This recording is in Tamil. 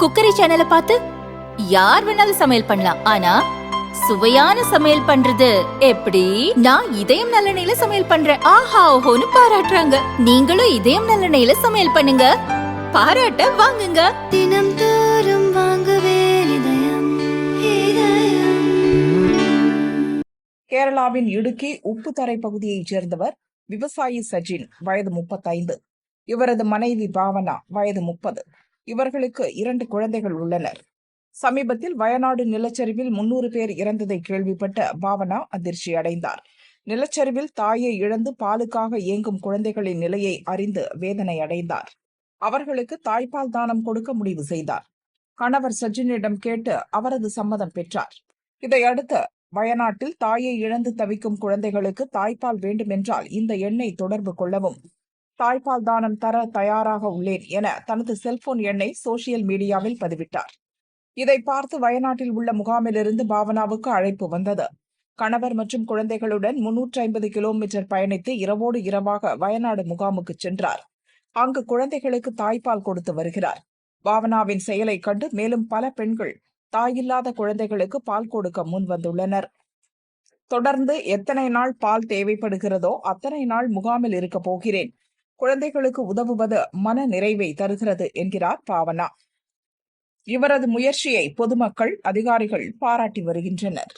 குக்கரி சேனலை பார்த்து யார் வேணாலும் சமையல் பண்ணலாம். ஆனா சுவையான சமையல் பண்றது எப்படி? நான் இதயம் நல்லெண்ணெயில சமையல் பண்றேன். ஆஹா ஓஹோன்னு பாராட்டுறாங்க. நீங்களும் இதயம் நல்லெண்ணெயில சமையல் பண்ணுங்க. பாராட்ட வாங்குங்க. தினம் தோறும் வாங்குவே இதயம் இதயம். கேரளாவின் இடுக்கி உப்புத்தரை பகுதியைச் சேர்ந்தவர் விவசாயி சஜின் வயது முப்பத்தைந்து. இவரது மனைவி பாவனா வயது முப்பது. இவர்களுக்கு இரண்டு குழந்தைகள் உள்ளனர். சமீபத்தில் வயநாடு நிலச்சரிவில் முன்னூறு பேர் இறந்ததை கேள்விப்பட்ட பாவனா அதிர்ச்சி அடைந்தார். நிலச்சரிவில் தாயை இழந்து பாலுக்காக இயங்கும் குழந்தைகளின் நிலையை அறிந்து வேதனை அடைந்தார். அவர்களுக்கு தாய்ப்பால் தானம் கொடுக்க முடிவு செய்தார். கணவர் சஜினிடம் கேட்டு அவரது சம்மதம் பெற்றார். இதையடுத்து வயநாட்டில் தாயை இழந்து தவிக்கும் குழந்தைகளுக்கு தாய்ப்பால் வேண்டுமென்றால் இந்த எண்ணை தொடர்பு கொள்ளவும் தாய்ப்பால் தானம் தர தயாராக உள்ளேன் என தனது செல்போன் எண்ணை சோசியல் மீடியாவில் பதிவிட்டார். இதை பார்த்து வயநாட்டில் உள்ள முகாமிலிருந்து பாவனாவுக்கு அழைப்பு வந்தது. கணவர் மற்றும் குழந்தைகளுடன் முன்னூற்றி ஐம்பது கிலோமீட்டர் பயணித்து இரவோடு இரவாக வயநாடு முகாமுக்கு சென்றார். அங்கு குழந்தைகளுக்கு தாய்ப்பால் கொடுத்து வருகிறார். பாவனாவின் செயலை கண்டு மேலும் பல பெண்கள் தாயில்லாத குழந்தைகளுக்கு பால் கொடுக்க முன் வந்துள்ளனர். தொடர்ந்து எத்தனை நாள் பால் தேவைப்படுகிறதோ அத்தனை நாள் முகாமில் இருக்க போகிறேன். குழந்தைகளுக்கு உதவுவது மன நிறைவை தருகிறது என்கிறார் பாவனா. இவரது முயற்சியை பொதுமக்கள் அதிகாரிகள் பாராட்டி வருகின்றனர்.